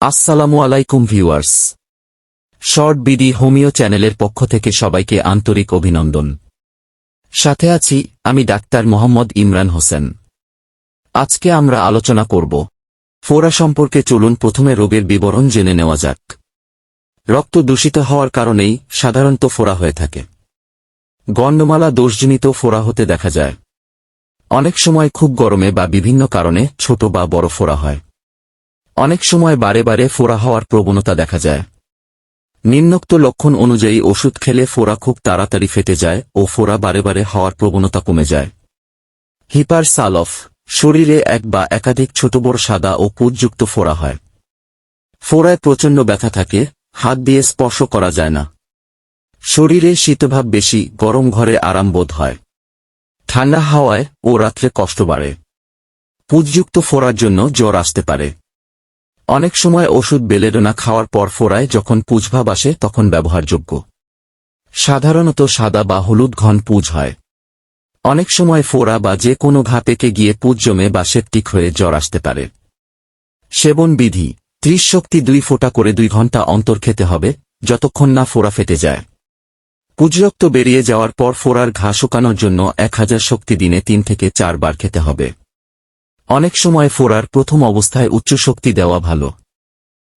আসসালামু আলাইকুম viewers. Short BD homeo চ্যানেলের পক্ষ থেকে সবাইকে আন্তরিক অভিনন্দন। সাথে আছি আমি ডাক্তার মোহাম্মদ ইমরান হোসেন। আজকে আমরা আলোচনা করব। ফোড়া সম্পর্কে চলুন প্রথমে রোগের বিবরণ জেনে নেওয়া যাক। রক্ত দূষিত হওয়ার কারণেই সাধারণত ফোড়া হয়ে থাকে। গণ্ডমালা দোষজনিত ফোড়া হতে দেখা যায়। অনেক সময় খুব গরমে বা বিভিন্ন কারণে ছোট বা বড় ফোড়া হয়। অনেক সময় বারে বারে ফোড়া হওয়ার প্রবণতা দেখা যায়। নিম্নোক্ত লক্ষণ অনুযায়ী ওষুধ খেলে ফোড়া খুব তাড়াতাড়ি ফেটে যায় ও ফোড়া বারে বারে হওয়ার প্রবণতা কমে যায়। হিপার সালফ শরীরে এক বা একাধিক ছোট বড় সাদা ও পুজযুক্ত ফোড়া হয়। ফোড়ায় প্রচণ্ড ব্যথা থাকে, হাত দিয়ে স্পর্শ করা যায় না। শরীরে শীতভাব বেশি, গরম ঘরে আরাম বোধ হয়। ঠান্ডা হাওয়ায় ও রাত্রে কষ্ট বাড়ে। পুজযুক্ত ফোড়ার জন্য জ্বর আসতে পারে। অনেক সময় ওষুধ বেলেডোনা খাওয়ার পর ফোড়ায় যখন পুজভাব আসে তখন ব্যবহারযোগ্য। সাধারণত সাদা বা হলুদ ঘন পুজ হয়। অনেক সময় ফোড়া বা যে কোনো ঘা পেকে গিয়ে পুজ জমে বা সেপটিক হয়ে জ্বর আসতে পারে। সেবন বিধি, ত্রিশ শক্তি দুই ফোঁটা করে দুই ঘণ্টা অন্তর খেতে হবে, যতক্ষণ না ফোড়া ফেটে যায়। পুজরক্ত বেরিয়ে যাওয়ার পর ফোড়ার ঘা শুকানোর জন্য এক হাজার শক্তি দিনে তিন থেকে চার বার খেতে হবে। অনেক সময় ফোড়ার প্রথম অবস্থায় উচ্চ শক্তি দেওয়া ভালো।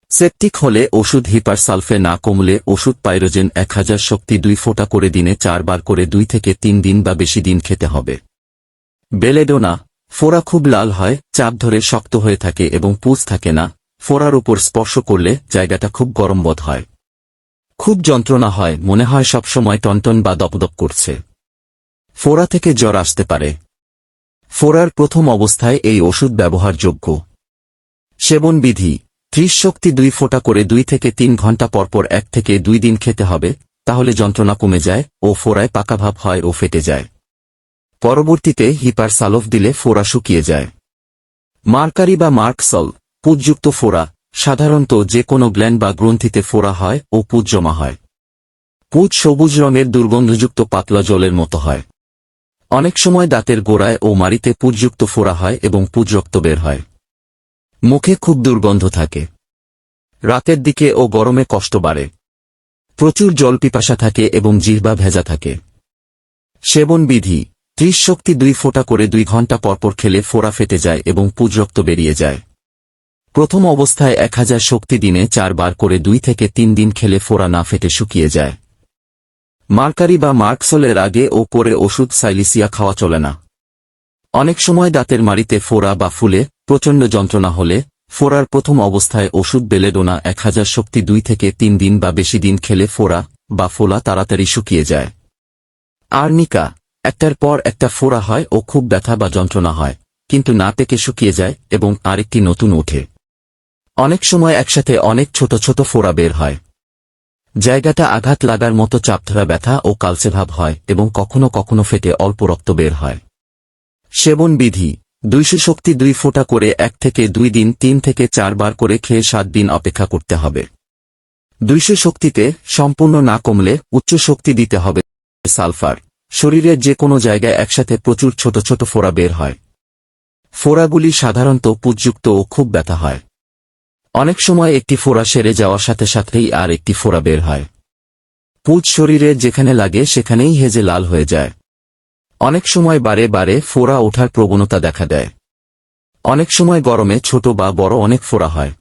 সেপটিক হলে ওষুধ হিপারসালফে না কমলে ওষুধ পাইরোজেন এক হাজার শক্তি দুই ফোঁটা করে দিনে চারবার করে দুই থেকে তিন দিন বা বেশি দিন খেতে হবে। বেলেডোনা ফোড়া খুব লাল হয়, চাপ ধরে শক্ত হয়ে থাকে এবং পুজ থাকে না ফোড়ার উপর স্পর্শ করলে জায়গাটা খুব গরম বোধ হয়। খুব যন্ত্রণা হয়, মনে হয় সবসময় টনটন বা দপদপ করছে। ফোড়া থেকে জ্বর আসতে পারে। ফোড়ার প্রথম অবস্থায় এই ওষুধ ব্যবহারযোগ্য। সেবন বিধি, ত্রিশ শক্তি দুই ফোঁটা করে দুই থেকে তিন ঘণ্টা পরপর এক থেকে দুই দিন খেতে হবে, তাহলে যন্ত্রণা কমে যায় ও ফোড়ায় পাকাভাব হয় ও ফেটে যায়। পরবর্তীতে হিপার সালফ দিলে ফোড়া শুকিয়ে যায়। মার্কারি বা মার্কসল, পুজযুক্ত ফোড়া সাধারণত যে কোনো গ্ল্যান্ড বা গ্রন্থিতে ফোড়া হয় ও পুজ জমা হয়। পুজ সবুজ রঙের দুর্গন্ধযুক্ত পাতলা জলের মতো হয়। অনেক সময় দাঁতের গোড়ায় ও মাড়িতে পুজযুক্ত ফোড়া হয় এবং পুজ রক্ত বের হয়। মুখে খুব দুর্গন্ধ থাকে। রাতের দিকে ও গরমে কষ্ট বাড়ে। প্রচুর জল পিপাসা থাকে এবং জিহ্বা ভেজা থাকে। সেবন বিধি, ত্রিশ শক্তি দুই ফোঁটা করে দুই ঘণ্টা পরপর খেলে ফোড়া ফেটে যায় এবং পুজ রক্ত বেরিয়ে যায়। প্রথম অবস্থায় এক হাজার শক্তি দিনে চারবার করে দুই থেকে তিন দিন খেলে ফোড়া না ফেটে শুকিয়ে যায়। মার্কারি বা মার্কসলের আগে ও পরে ওষুধ সাইলিসিয়া খাওয়া চলে না। অনেক সময় দাঁতের মাড়িতে ফোড়া বা ফুলে, প্রচণ্ড যন্ত্রণা হলে, ফোড়ার প্রথম অবস্থায় ওষুধ বেলেডোনা এক হাজার শক্তি দুই থেকে তিন দিন বা বেশি দিন খেলে ফোড়া বা ফোলা তাড়াতাড়ি শুকিয়ে যায়। আর্নিকা একটার পর একটা ফোড়া হয় ও খুব ব্যথা বা যন্ত্রণা হয়, কিন্তু না পেকে শুকিয়ে যায় এবং আরেকটি নতুন ওঠে। অনেক সময় একসাথে অনেক ছোট ছোট ফোড়া বের হয়। জায়গাটা আঘাত লাগার মতো চাপধরা ব্যথা ও কালচে ভাব হয় এবং কখনো কখনো ফেটে অল্প রক্ত বের হয়। সেবন বিধি, দুইশো শক্তি দুই ফোঁটা করে এক থেকে দুই দিন, তিন থেকে চারবার করে খেয়ে সাত দিন অপেক্ষা করতে হবে। দুইশো শক্তিতে সম্পূর্ণ না কমলে উচ্চ শক্তি দিতে হবে সালফার। শরীরের যে কোনো জায়গায় একসাথে প্রচুর ছোট ছোট ফোড়া বের হয়। ফোড়াগুলি সাধারণত পুজযুক্ত ও খুব ব্যথা হয়। অনেক সময় একটি ফোড়া সেরে যাওয়ার সাথে সাথেই আর একটি ফোড়া বের হয়। পুজ শরীরে যেখানে লাগে সেখানেই হেজে লাল হয়ে যায়। অনেক সময় বারে বারে ফোড়া ওঠার প্রবণতা দেখা দেয়। অনেক সময় গরমে ছোট বা বড় অনেক ফোড়া হয়।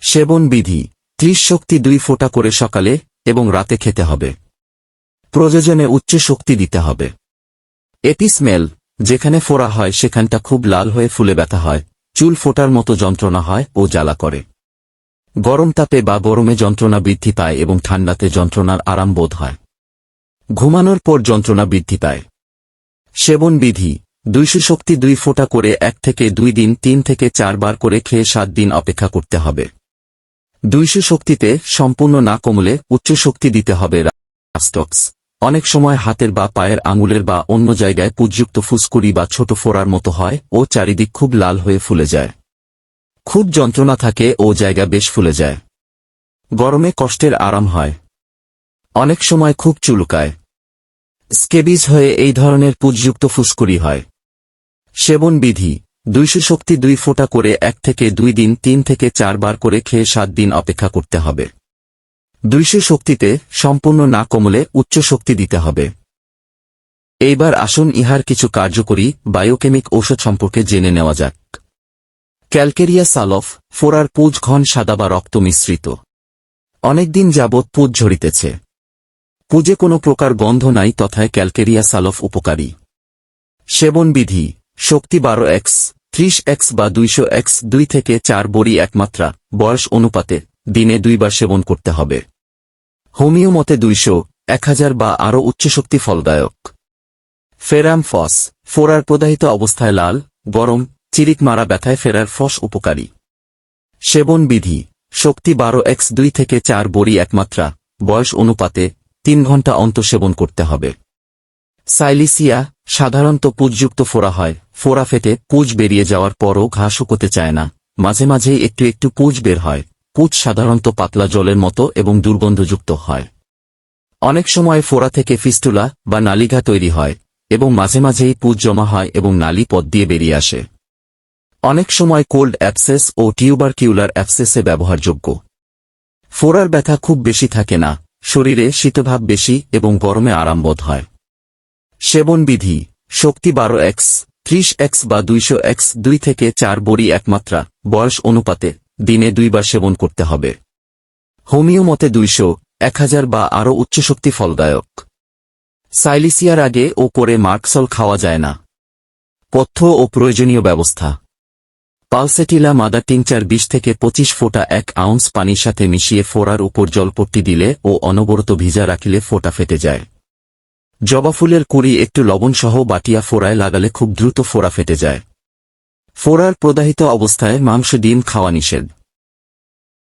সেবন বিধি, ত্রিশ শক্তি দুই ফোঁটা করে সকালে এবং রাতে খেতে হবে। প্রয়োজনে উচ্চ শক্তি দিতে হবে। এপিস্মেল যেখানে ফোড়া হয় সেখানটা খুব লাল হয়ে ফুলে ব্যথা হয়। চুল ফোটার মতো যন্ত্রণা হয় ও জ্বালা করে। গরম তাপে বা গরমে যন্ত্রণা বৃদ্ধি পায় এবং ঠান্ডাতে যন্ত্রণার আরাম বোধ হয়। ঘুমানোর পর যন্ত্রণা বৃদ্ধি পায়। সেবন বিধি, দুইশো শক্তি দুই ফোঁটা করে এক থেকে দুই দিন, তিন থেকে চারবার করে খেয়ে সাত দিন অপেক্ষা করতে হবে। দুইশো শক্তিতে সম্পূর্ণ না কমলে উচ্চ শক্তি দিতে হবে রাস্টক্স। অনেক সময় হাতের বা পায়ের আঙুলের বা অন্য জায়গায় পুজযুক্ত ফুসকুড়ি বা ছোট ফোড়ার মতো হয় ও চারিদিক খুব লাল হয়ে ফুলে যায়। খুব যন্ত্রণা থাকে ও জায়গা বেশ ফুলে যায়। গরমে কষ্টের আরাম হয়। অনেক সময় খুব চুলকায়। স্কেবিজ হয়ে এই ধরনের পুজযুক্ত ফুসকুড়ি হয়। সেবন বিধি, দুইশো শক্তি দুই ফোঁটা করে এক থেকে দুই দিন, তিন থেকে চারবার করে খেয়ে সাত দিন অপেক্ষা করতে হবে। দুইশো শক্তিতে সম্পূর্ণ না কমলে উচ্চ শক্তি দিতে হবে। এইবার আসুন ইহার কিছু কার্যকরী বায়োকেমিক ঔষধ সম্পর্কে জেনে নেওয়া যাক। ক্যালকেরিয়া সালফ ফোরার পুজ ঘন সাদা বা রক্ত মিশ্রিত। অনেকদিন যাবৎ পুজ ঝরিতেছে। পুজে কোনো প্রকার গন্ধ নাই তথায় ক্যালকেরিয়া সালফ উপকারী। সেবন বিধি, শক্তি বারো এক্স, ত্রিশ এক্স বা দুইশো এক্স দুই থেকে চার বড়ি একমাত্রা বয়স অনুপাতে দিনে দুইবার সেবন করতে হবে। হোমিও মতে দুইশো, এক হাজার বা আরও উচ্চশক্তি ফলদায়ক। ফেরাম ফস, ফোরার প্রদাহিত অবস্থায় লাল, গরম, চিরিক মারা ব্যথায় ফেরার ফস উপকারী। সেবন বিধি, শক্তি বারো এক্স দুই থেকে চার বড়ি একমাত্রা, বয়স অনুপাতে তিন ঘণ্টা অন্ত সেবন করতে হবে। সাইলিসিয়া, সাধারণত পুজযুক্ত ফোড়া হয় ফোড়া ফেটে পুজ বেরিয়ে যাওয়ার পরও ঘা শুকোতে চায় না, মাঝে মাঝেই একটু একটু পুজ বের হয়। পুজ সাধারণত পাতলা জলের মতো এবং দুর্গন্ধযুক্ত হয়। অনেক সময় ফোড়া থেকে ফিস্টুলা বা নালিঘা তৈরি হয় এবং মাঝে মাঝেই পুজ জমা হয় এবং নালি পথ দিয়ে বেরিয়ে আসে। অনেক সময় কোল্ড অ্যাপসেস ও টিউবার কিউলার অ্যাপসেসে ব্যবহারযোগ্য। ফোড়ার ব্যথা খুব বেশি থাকে না, শরীরে শীতভাব বেশি এবং গরমে আরামবোধ হয়। সেবন বিধি, শক্তি বারো এক্স, ত্রিশ এক্স বা দুইশো এক্স দুই থেকে চার বড়ি একমাত্রা, বয়স অনুপাতে দিনে দুইবার সেবন করতে হবে। হোমিও মতে দুইশো, এক হাজার বা আরও উচ্চশক্তি ফলদায়ক। সাইলিসিয়ার আগে ও পরে মার্কসল খাওয়া যায় না। পথ্য ও প্রয়োজনীয় ব্যবস্থা। পালসেটিলা মাদার টিংচার বিশ থেকে পঁচিশ ফোঁটা এক আউন্স পানির সাথে মিশিয়ে ফোড়ার উপর জলপট্টি দিলে ও অনবরত ভিজা রাখিলে ফোঁটা ফেটে যায়। জবা ফুলের কুড়ি একটু লবণসহ বাটিয়া ফোড়ায় লাগালে খুব দ্রুত ফোড়া ফেটে যায়। ফোড়ার প্রদাহিত অবস্থায় মাংস ডিম খাওয়া নিষেধ।